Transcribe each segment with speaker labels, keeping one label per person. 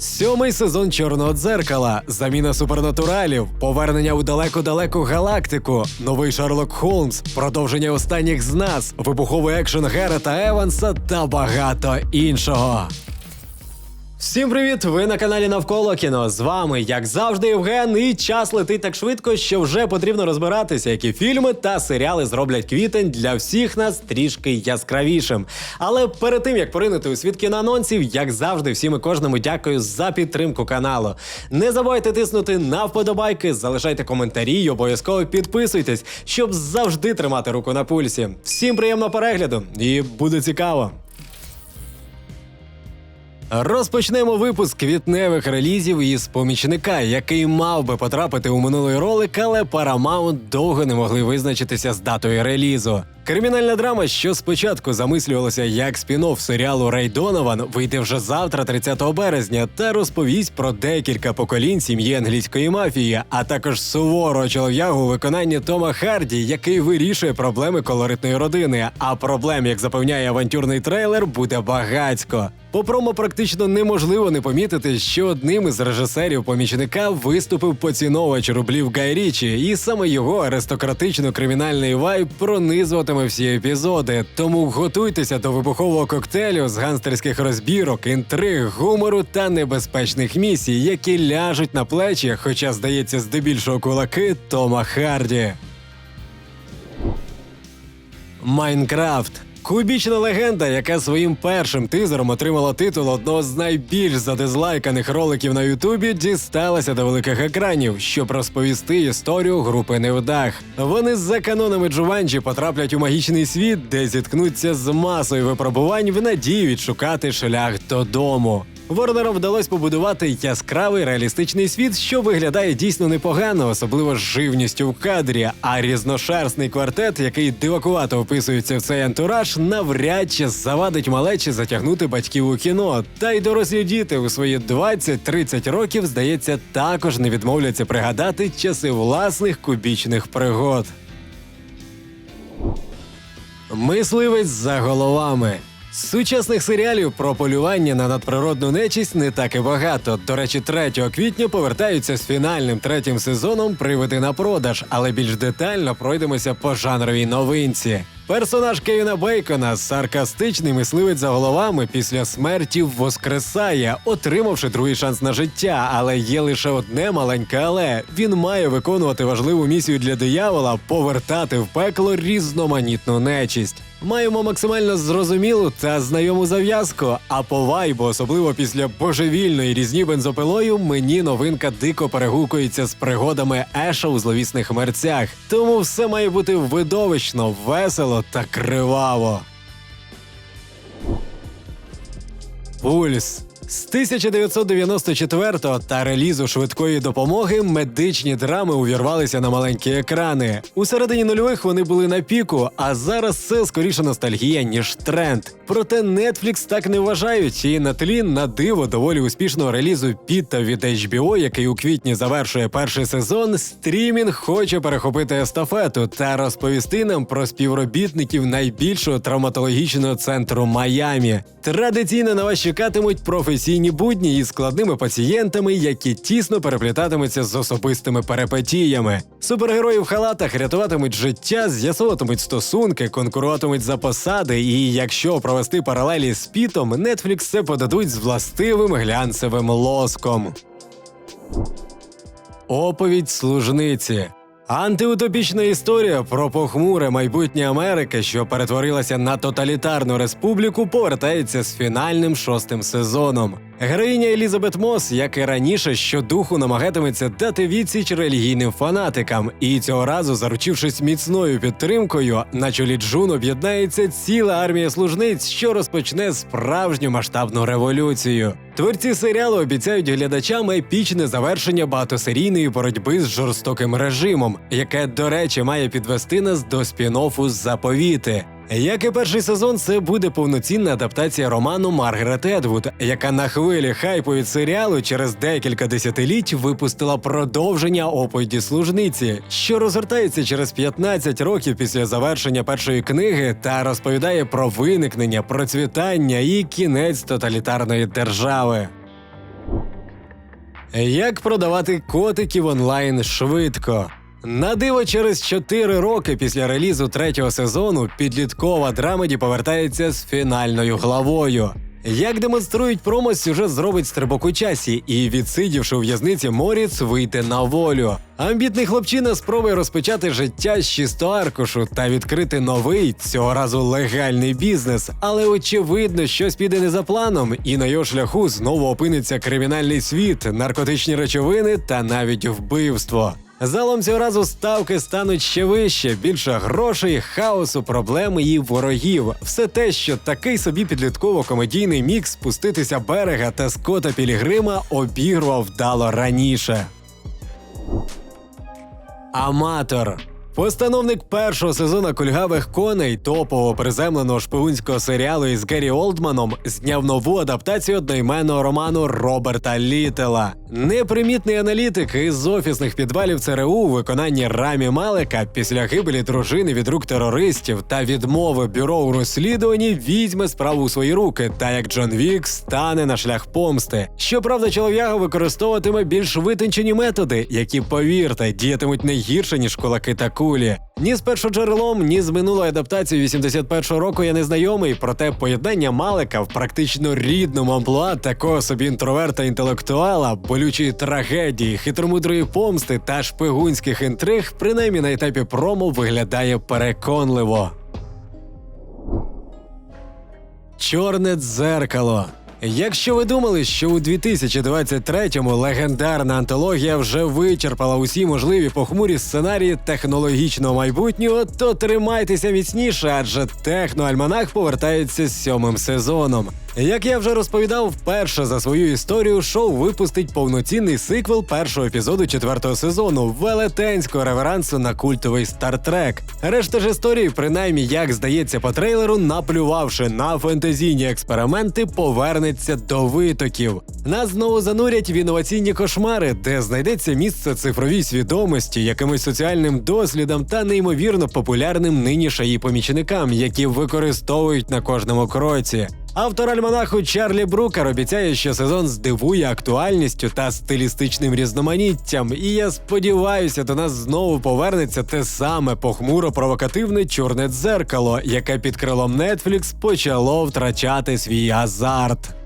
Speaker 1: Сьомий сезон Чорного дзеркала, заміна супернатуралів, повернення у далеку-далеку галактику, новий Шерлок Холмс, продовження останніх з нас, вибуховий екшен Герета Еванса та багато іншого. Всім привіт! Ви на каналі Навколо кіно. З вами, як завжди, Євген. І час летить так швидко, що вже потрібно розбиратися, які фільми та серіали зроблять квітень для всіх нас трішки яскравішим. Але перед тим як поринути у світ кіноанонсів, як завжди, всім і кожному дякую за підтримку каналу. Не забувайте тиснути на вподобайки, залишайте коментарі і обов'язково підписуйтесь, щоб завжди тримати руку на пульсі. Всім приємного перегляду і буде цікаво. Розпочнемо випуск квітневих релізів із помічника, який мав би потрапити у минулий ролик, але Paramount довго не могли визначитися з датою релізу. Кримінальна драма, що спочатку замислювалася як спін-офф серіалу Рей Донован, вийде вже завтра, 30 березня, та розповість про декілька поколінь сім'ї англійської мафії, а також суворого чолов'ягу у виконанні Тома Харді, який вирішує проблеми колоритної родини. А проблем, як запевняє авантюрний трейлер, буде багацько. По промо практично неможливо не помітити, що одним із режисерів помічника виступив поціновувач рублів Гай Річі, і саме його аристократично-кримінальний вайб пронизуватиме всі епізоди. Тому готуйтеся до вибухового коктейлю з ганстерських розбірок, інтриг, гумору та небезпечних місій, які ляжуть на плечі, хоча здається, здебільшого кулаки Тома Харді. Майнкрафт. Кубічна легенда, яка своїм першим тизером отримала титул одного з найбільш задизлайканих роликів на Ютубі, дісталася до великих екранів, щоб розповісти історію групи невдах. Вони з-за канонами Джуванджі потраплять у магічний світ, де зіткнуться з масою випробувань в надії відшукати шлях додому. Ворнерам вдалося побудувати яскравий реалістичний світ, що виглядає дійсно непогано, особливо з живністю в кадрі. А різношерстний квартет, який дивакувато вписується в цей антураж, навряд чи завадить малечі затягнути батьків у кіно. Та й дорослі діти у свої 20-30 років, здається, також не відмовляться пригадати часи власних кубічних пригод. Мисливець за головами. Сучасних серіалів про полювання на надприродну нечість не так і багато. До речі, 3 квітня повертаються з фінальним третім сезоном привиди на продаж, але більш детально пройдемося по жанровій новинці. Персонаж Кевіна Бейкона, саркастичний мисливець за головами після смерті воскресає, отримавши другий шанс на життя. Але є лише одне маленьке але він має виконувати важливу місію для диявола повертати в пекло різноманітну нечисть. Маємо максимально зрозумілу та знайому зав'язку. А по вайбу, особливо після божевільної різні бензопилою, мені новинка дико перегукується з пригодами Еша у зловісних мерцях. Тому все має бути видовищно, весело та криваво. Пульс. З 1994 та релізу швидкої допомоги медичні драми увірвалися на маленькі екрани. У середині нульових вони були на піку, а зараз це скоріше ностальгія, ніж тренд. Проте Netflix так не вважають, і на тлі на диво доволі успішного релізу Піта від HBO, який у квітні завершує перший сезон. Стрімінг хоче перехопити естафету та розповісти нам про співробітників найбільшого травматологічного центру Майамі. Традиційно на вас чекатимуть професійні будні із складними пацієнтами, які тісно переплітатимуться з особистими перипетіями. Супергерої в халатах рятуватимуть життя, з'ясовуватимуть стосунки, конкуруватимуть за посади. І якщо провести паралелі з пітом, Netflix це подадуть з властивим глянцевим лоском. Оповідь служниці. Антиутопічна історія про похмуре майбутнє Америки, що перетворилася на тоталітарну республіку, повертається з фінальним шостим сезоном. Героїня Елізабет Мос, як і раніше, щодуху намагатиметься дати відсіч релігійним фанатикам, і цього разу, заручившись міцною підтримкою, на чолі Джун об'єднається ціла армія служниць, що розпочне справжню масштабну революцію. Творці серіалу обіцяють глядачам епічне завершення багатосерійної боротьби з жорстоким режимом, яке, до речі, має підвести нас до спін-оффу заповіти. Як і перший сезон, це буде повноцінна адаптація роману Маргарет Едвуд, яка на хвилі хайпу від серіалу через декілька десятиліть випустила продовження оповіді служниці, що розгортається через 15 років після завершення першої книги та розповідає про виникнення, процвітання і кінець тоталітарної держави. Як продавати котиків онлайн швидко. На диво, через 4 роки після релізу третього сезону підліткова драмеді повертається з фінальною главою. Як демонструють промо, сюжет зробить стрибок у часі і, відсидівши у в'язниці Моріц, вийде на волю. Амбітний хлопчина спробує розпочати життя з чисто аркушу та відкрити новий, цього разу легальний бізнес. Але очевидно, щось піде не за планом, і на його шляху знову опиниться кримінальний світ, наркотичні речовини та навіть вбивство. Залом цього разу ставки стануть ще вище, більше грошей, хаосу, проблеми і ворогів. Все те, що такий собі підлітково-комедійний мікс спуститися берега та Скота Пілігрима обігрував вдало раніше. Аматор. Постановник першого сезону кульгавих коней топового приземленого шпигунського серіалу із Геррі Олдманом зняв нову адаптацію одноіменного роману Роберта Літела. Непримітний аналітик із офісних підвалів ЦРУ у виконанні Рамі Малека після гибелі дружини від рук терористів та відмови бюро у розслідуванні візьме справу у свої руки, та як Джон Вік стане на шлях помсти. Щоправда, чолов'яга використовуватиме більш витончені методи, які, повірте, діятимуть не гірше ніж кулаки та кулі. Ні з першоджерелом, ні з минулої адаптації 81-го року я не знайомий, проте поєднання Малика в практично рідному амплуа такого собі інтроверта інтелектуала, болючої трагедії, хитромудрої помсти та шпигунських інтриг, принаймні на етапі промо виглядає переконливо. Чорне дзеркало. Якщо ви думали, що у 2023-му легендарна антологія вже вичерпала усі можливі похмурі сценарії технологічного майбутнього, то тримайтеся міцніше, адже техноальманах повертається з сьомим сезоном. Як я вже розповідав, вперше за свою історію шоу випустить повноцінний сиквел першого епізоду четвертого сезону велетенського реверансу на культовий стартрек. Решта ж історії, принаймні, як здається по трейлеру, наплювавши на фентезійні експерименти, повернеться до витоків. Нас знову занурять в інноваційні кошмари, де знайдеться місце цифровій свідомості, якимось соціальним дослідам та неймовірно популярним нині шаї помічникам, які використовують на кожному кроці. Автор альманаху Чарлі Брукер обіцяє, що сезон здивує актуальністю та стилістичним різноманіттям. І я сподіваюся, до нас знову повернеться те саме похмуро провокативне чорне дзеркало, яке під крилом Netflix почало втрачати свій азарт.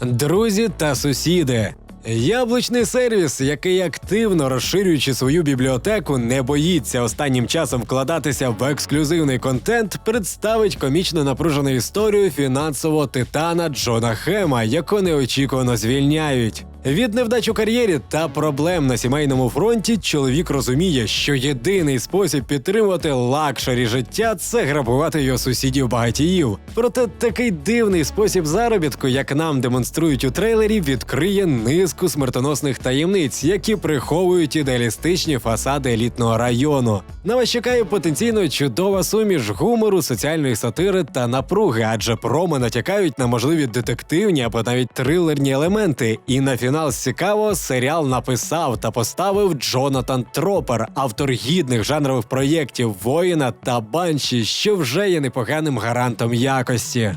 Speaker 1: Друзі та сусіди. Яблучний сервіс, який активно розширюючи свою бібліотеку, не боїться останнім часом вкладатися в ексклюзивний контент, представить комічно напружену історію фінансового титана Джона Хема, яку неочікувано звільняють. Від невдач у кар'єрі та проблем на сімейному фронті чоловік розуміє, що єдиний спосіб підтримувати лакшері життя це грабувати його сусідів багатіїв. Проте такий дивний спосіб заробітку, як нам демонструють у трейлері, відкриє низку смертоносних таємниць, які приховують ідеалістичні фасади елітного району. На вас чекає потенційно чудова суміш гумору, соціальної сатири та напруги, адже промо натякають на можливі детективні або навіть трилерні елементи. І на фінал з цікавого серіал написав та поставив Джонатан Тропер, автор гідних жанрових проєктів Воїна та Банші, що вже є непоганим гарантом якості.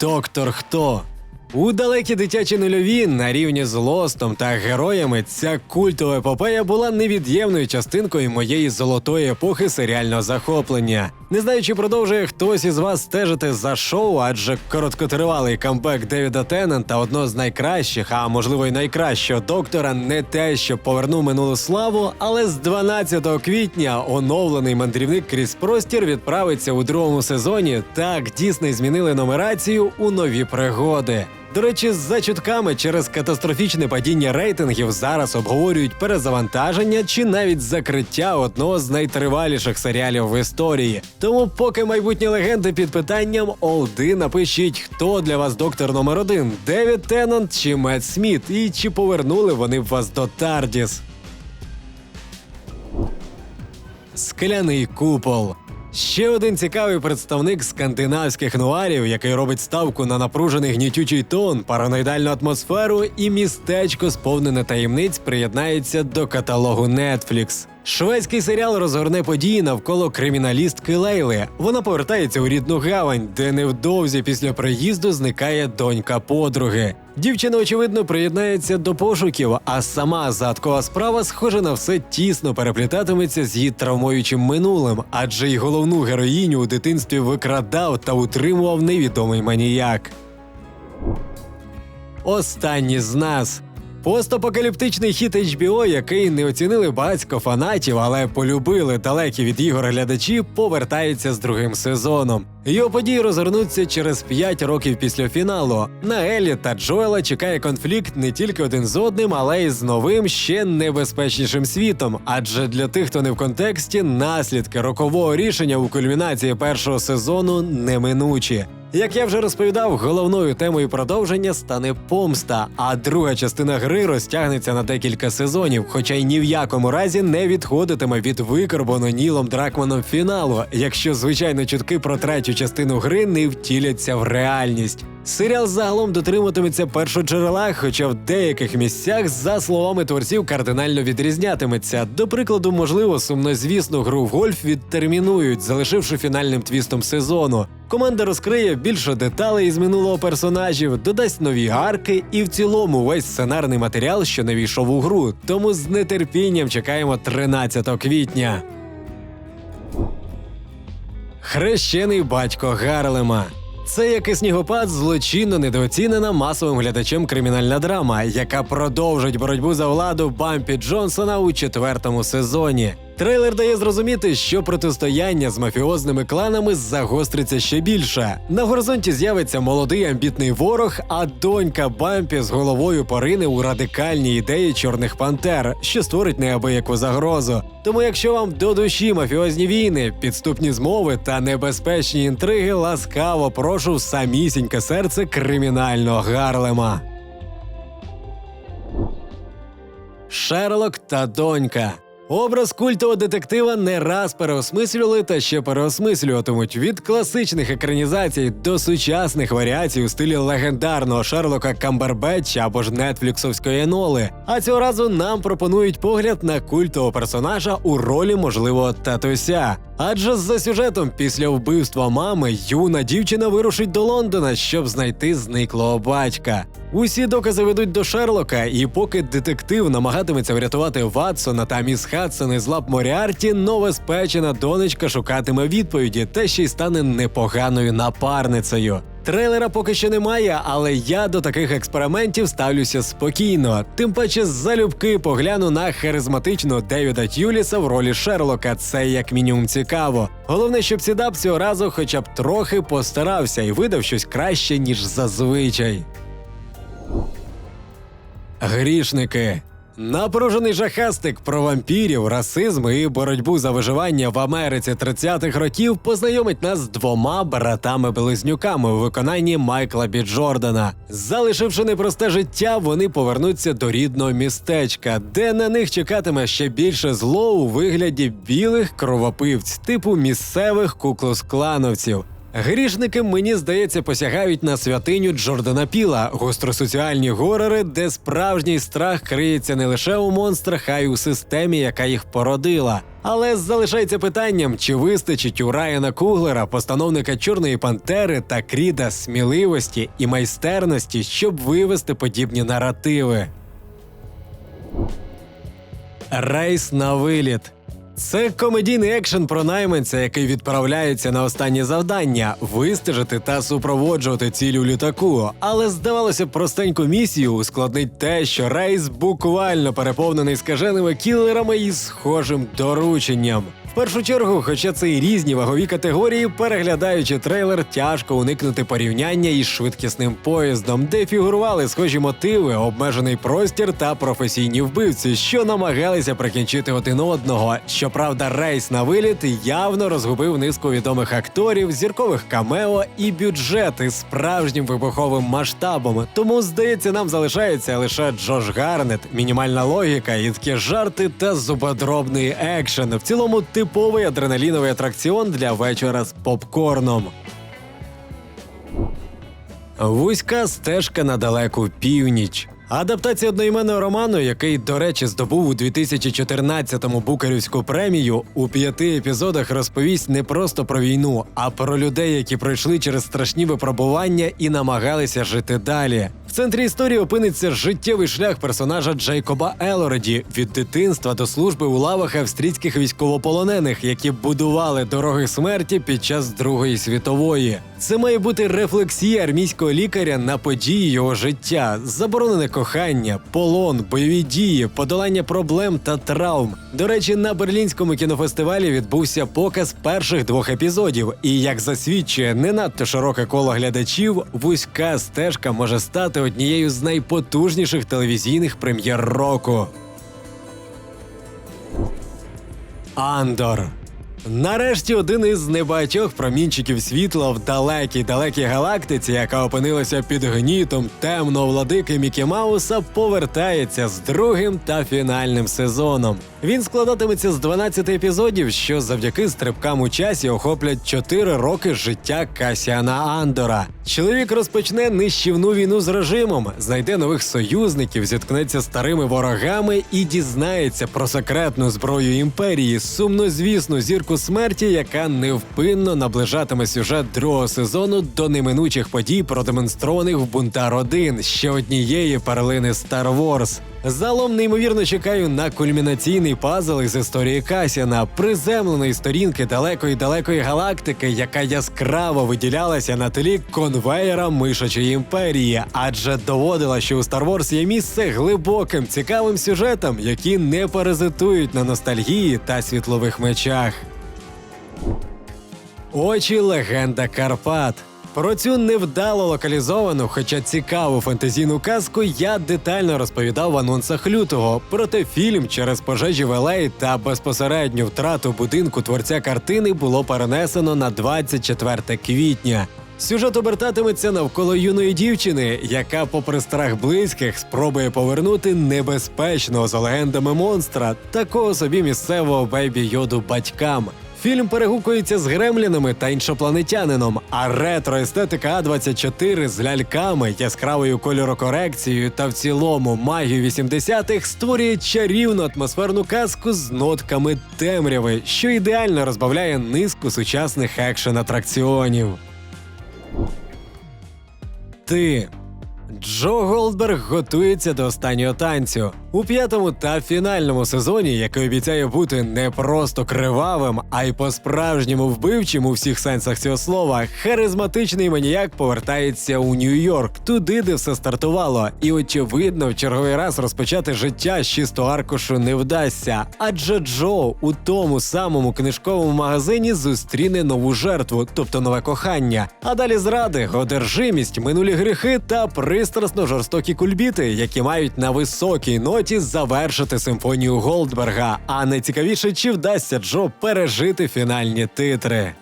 Speaker 1: Доктор Хто у далекі дитячі нульові на рівні з Лостом та героями ця культова епопея була невід'ємною частинкою моєї золотої епохи серіального захоплення. Не знаю, чи продовжує хтось із вас стежити за шоу, адже короткотривалий камбек Девіда Теннанта, одного з найкращих, а можливо й найкращого доктора, не те, що повернув минулу славу, але з 12 квітня оновлений мандрівник крізь простір відправиться у другому сезоні. Так Дісней змінили нумерацію у нові пригоди. До речі, за чутками через катастрофічне падіння рейтингів зараз обговорюють перезавантаження чи навіть закриття одного з найтриваліших серіалів в історії. Тому, поки майбутні легенди під питанням, олди напишіть, хто для вас доктор номер один: Девід Теннант чи Мет Сміт, і чи повернули вони вас до Тардіс. Скляний купол. Ще один цікавий представник скандинавських нуарів, який робить ставку на напружений гнітючий тон, параноїдальну атмосферу і містечко, сповнене таємниць, приєднається до каталогу Netflix. Шведський серіал розгорне події навколо криміналістки Лейли. Вона повертається у рідну гавань, де невдовзі після приїзду зникає донька подруги. Дівчина, очевидно, приєднається до пошуків, а сама задкова справа, схоже на все тісно переплітатиметься з її травмуючим минулим, адже й головну героїню у дитинстві викрадав та утримував невідомий маніяк. Останні з нас. Постапокаліптичний хіт HBO, який не оцінили багатько фанатів, але полюбили далекі від ігор глядачі, повертається з другим сезоном. Його події розгорнуться через 5 років після фіналу. На Елі та Джоела чекає конфлікт не тільки один з одним, але й з новим ще небезпечнішим світом. Адже для тих, хто не в контексті, наслідки рокового рішення у кульмінації першого сезону неминучі. Як я вже розповідав, головною темою продовження стане помста, а друга частина гри розтягнеться на декілька сезонів, хоча й ні в якому разі не відходитиме від викорбаного Нілом Дракманом фіналу, якщо звичайно чутки про третю частину гри не втіляться в реальність. Серіал загалом дотримуватиметься першоджерела, хоча в деяких місцях, за словами творців, кардинально відрізнятиметься. До прикладу, можливо, сумнозвісну гру в гольф відтермінують, залишивши фінальним твістом сезону. Команда розкриє більше деталей із минулого персонажів, додасть нові арки і в цілому весь сценарний матеріал, що не війшов у гру. Тому з нетерпінням чекаємо 13 квітня. Хрещений батько Гарлема. Це як і снігопад, злочинно недооцінена масовим глядачем кримінальна драма, яка продовжить боротьбу за владу Бампі Джонсона у четвертому сезоні. Трейлер дає зрозуміти, що протистояння з мафіозними кланами загостриться ще більше. На горизонті з'явиться молодий амбітний ворог, а донька Бампі з головою порине у радикальні ідеї чорних пантер, що створить неабияку загрозу. Тому, якщо вам до душі мафіозні війни, підступні змови та небезпечні інтриги, ласкаво прошу в самісіньке серце кримінального Гарлема. Шерлок та донька. Образ культового детектива не раз переосмислювали та ще переосмислюватимуть від класичних екранізацій до сучасних варіацій у стилі легендарного Шерлока Камбербетча або ж нетфліксовської еноли. А цього разу нам пропонують погляд на культового персонажа у ролі можливого татуся. Адже за сюжетом після вбивства мами юна дівчина вирушить до Лондона, щоб знайти зниклого батька. Усі докази ведуть до Шерлока, і поки детектив намагатиметься врятувати Ватсона та міс Хадсон із лап Моріарті, новоспечена донечка шукатиме відповіді та ще й стане непоганою напарницею. Трейлера поки що немає, але я до таких експериментів ставлюся спокійно. Тим паче залюбки погляну на харизматичного Девіда Тюліса в ролі Шерлока. Це як мінімум цікаво. Головне, щоб Сідап цього разу хоча б трохи постарався і видав щось краще, ніж зазвичай. Грішники. Напружений жахастик про вампірів, расизм і боротьбу за виживання в Америці 30-х років познайомить нас з двома братами-близнюками у виконанні Майкла Бі Джордана. Залишивши непросте життя, вони повернуться до рідного містечка, де на них чекатиме ще більше зло у вигляді білих кровопивць, типу місцевих куклус-клановців. Грішники, мені здається, посягають на святиню Джордана Піла, гостросоціальні горори, де справжній страх криється не лише у монстрах, а й у системі, яка їх породила. Але залишається питанням, чи вистачить у Райана Куглера, постановника Чорної Пантери та Кріда сміливості і майстерності, щоб вивести подібні наративи. Рейс на виліт. Це комедійний екшен про найманця, який відправляється на останнє завдання вистежити та супроводжувати ціль у літаку. Але здавалося б, простеньку місію ускладнить те, що рейс буквально переповнений скаженими кілерами і схожим дорученням. Першу чергу, хоча це і різні вагові категорії, переглядаючи трейлер, тяжко уникнути порівняння із швидкісним поїздом, де фігурували схожі мотиви, обмежений простір та професійні вбивці, що намагалися прикінчити один одного. Щоправда, рейс на виліт явно розгубив низку відомих акторів, зіркових камео і бюджети справжнім вибуховим масштабом. Тому, здається, нам залишається лише Джош Гарнет, мінімальна логіка, їдкі жарти та зубодробний екшен. В цілому, тип типовий адреналіновий атракціон для вечора з попкорном. Вузька стежка на далеку північ. Адаптація одноіменного роману, який, до речі, здобув у 2014-му Букарівську премію, у п'яти епізодах розповість не просто про війну, а про людей, які пройшли через страшні випробування і намагалися жити далі. В центрі історії опиниться життєвий шлях персонажа Джейкоба Елороді від дитинства до служби у лавах австрійських військовополонених, які будували дороги смерті під час Другої світової. Це має бути рефлексія армійського лікаря на події його життя, заборонене кохання, полон, бойові дії, подолання проблем та травм. До речі, на берлінському кінофестивалі відбувся показ перших двох епізодів. І як засвідчує не надто широке коло глядачів, вузька стежка може стати однією з найпотужніших телевізійних прем'єр року. Андор. Нарешті один із небагатьох промінчиків світла в далекій далекій галактиці, яка опинилася під гнітом темного владики Мікі Мауса, повертається з другим та фінальним сезоном. Він складатиметься з 12 епізодів, що завдяки стрибкам у часі охоплять 4 роки життя Касіана Андора. Чоловік розпочне нищівну війну з режимом, знайде нових союзників, зіткнеться старими ворогами і дізнається про секретну зброю імперії, сумнозвісну зірку смерті, яка невпинно наближатиме сюжет другого сезону до неминучих подій, продемонстрованих в Бунтар 1 ще однієї перлини Star Wars. Залом неймовірно чекаю на кульмінаційний пазл із історії Касіана, приземленої сторінки далекої далекої галактики, яка яскраво виділялася на тлі конвеєра мишачої імперії, адже доводила, що у Star Wars є місце глибоким, цікавим сюжетам, які не паразитують на ностальгії та світлових мечах. Очі легенда Карпат. Про цю невдало локалізовану, хоча цікаву фентезійну казку я детально розповідав в анонсах лютого. Проте фільм через пожежі в Елей та безпосередню втрату будинку творця картини було перенесено на 24 квітня. Сюжет обертатиметься навколо юної дівчини, яка, попри страх близьких, спробує повернути небезпечного за легендами монстра, такого собі місцевого бейбі йоду батькам. Фільм перегукується з гремлінами та іншопланетянином, а ретро-естетика А24 з ляльками, яскравою кольорокорекцією та в цілому магію 80-х створює чарівну атмосферну казку з нотками темряви, що ідеально розбавляє низку сучасних екшен-атракціонів. Ти. Джо Голдберг готується до останнього танцю у п'ятому та фінальному сезоні, який обіцяє бути не просто кривавим, а й по-справжньому вбивчим у всіх сенсах цього слова. Харизматичний маніяк повертається у Нью-Йорк, туди, де все стартувало. І очевидно, в черговий раз розпочати життя з чистого аркушу не вдасться. Адже Джо у тому самому книжковому магазині зустріне нову жертву, тобто нове кохання. А далі зради, одержимість, минулі гріхи та пристрасно жорстокі кульбіти, які мають на високій ноті завершити симфонію Голдберга. А найцікавіше, чи вдасться Джо пережити фінальні титри.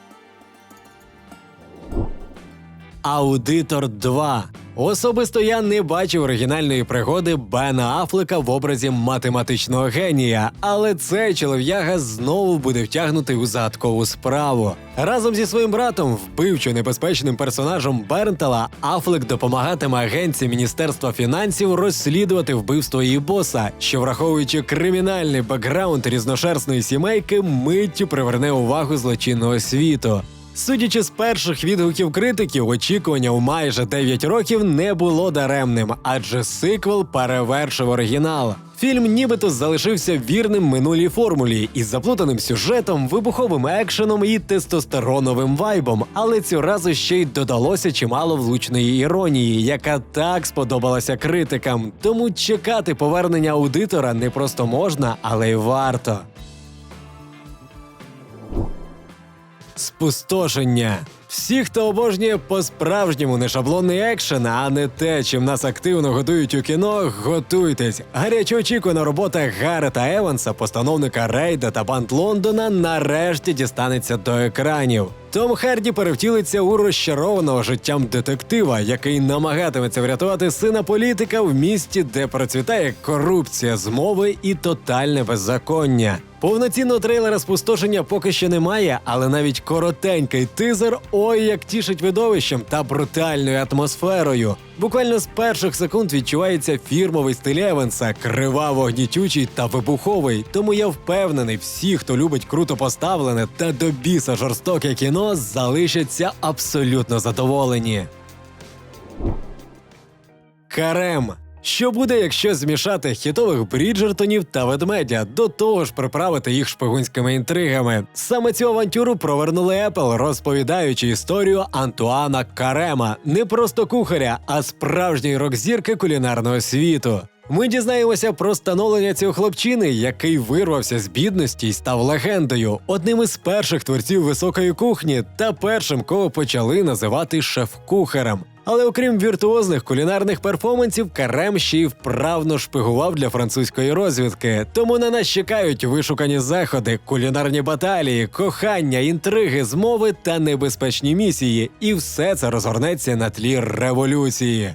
Speaker 1: Аудитор 2. Особисто я не бачив оригінальної пригоди Бена Афлека в образі математичного генія, але цей чолов'яга знову буде втягнутий у загадкову справу. Разом зі своїм братом, вбивчо небезпечним персонажем Бернтала, Афлек допомагатиме агенції Міністерства фінансів розслідувати вбивство її боса, що, враховуючи кримінальний бекграунд різношерстної сімейки, миттю приверне увагу злочинного світу. Судячи з перших відгуків критиків, очікування у майже 9 років не було даремним, адже сиквел перевершив оригінал. Фільм нібито залишився вірним минулій формулі із заплутаним сюжетом, вибуховим екшеном і тестостероновим вайбом, але цього разу ще й додалося чимало влучної іронії, яка так сподобалася критикам. Тому чекати повернення аудитора не просто можна, але й варто. Спустошення. Всі, хто обожнює по-справжньому нешаблонний екшен, а не те, чим нас активно годують у кіно, готуйтесь. Гаряче очікувана робота Гарета Еванса, постановника Рейда та банд Лондона, нарешті дістанеться до екранів. Том Харді перевтілиться у розчарованого життям детектива, який намагатиметься врятувати сина політика в місті, де процвітає корупція, змови і тотальне беззаконня. Повноцінного трейлера спустошення поки що немає, але навіть коротенький тизер ой як тішить видовищем та брутальною атмосферою. Буквально з перших секунд відчувається фірмовий стиль Еванса, криваво гнітючий та вибуховий. Тому я впевнений, всі, хто любить круто поставлене та до біса жорстоке кіно, залишаться абсолютно задоволені. Карем. Що буде, якщо змішати хітових Бріджертонів та ведмедя, до того ж приправити їх шпигунськими інтригами? Саме цю авантюру провернули Apple, розповідаючи історію Антуана Карема, не просто кухаря, а справжньої рок-зірки кулінарного світу. Ми дізнаємося про становлення цього хлопчини, який вирвався з бідності і став легендою, одним із перших творців високої кухні та першим, кого почали називати шеф-кухарем. Але окрім віртуозних кулінарних перформансів, Карем ще й вправно шпигував для французької розвідки. Тому на нас чекають вишукані заходи, кулінарні баталії, кохання, інтриги, змови та небезпечні місії. І все це розгорнеться на тлі революції.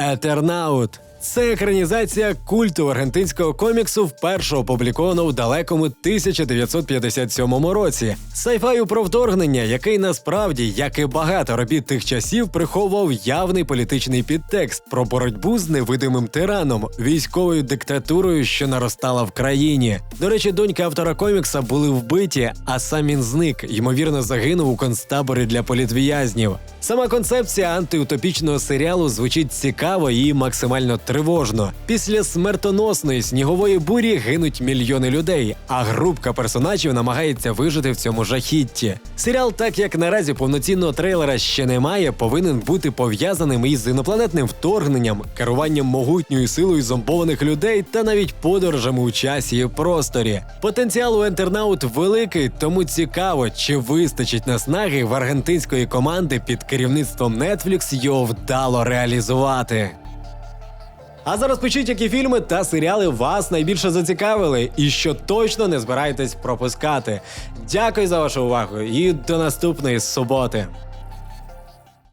Speaker 1: Етернаут. Це екранізація культу аргентинського коміксу, вперше опубліковано в далекому 1957 році. Сайфаю про вторгнення, який насправді, як і багато робіт тих часів, приховував явний політичний підтекст про боротьбу з невидимим тираном, військовою диктатурою, що наростала в країні. До речі, доньки автора комікса були вбиті, а сам він зник, ймовірно, загинув у концтаборі для політв'язнів. Сама концепція антиутопічного серіалу звучить цікаво і максимально тривожно. Після смертоносної снігової бурі гинуть мільйони людей, а групка персонажів намагається вижити в цьому жахітті. Серіал, так як наразі повноцінного трейлера ще немає, повинен бути пов'язаним із інопланетним вторгненням, керуванням могутньою силою зомбованих людей та навіть подорожами у часі і просторі. Потенціал у Ентернаут великий, тому цікаво, чи вистачить наснаги в аргентинської команди під керівництвом Netflix його вдало реалізувати. А зараз пишіть, які фільми та серіали вас найбільше зацікавили і що точно не збираєтесь пропускати. Дякую за вашу увагу і до наступної суботи.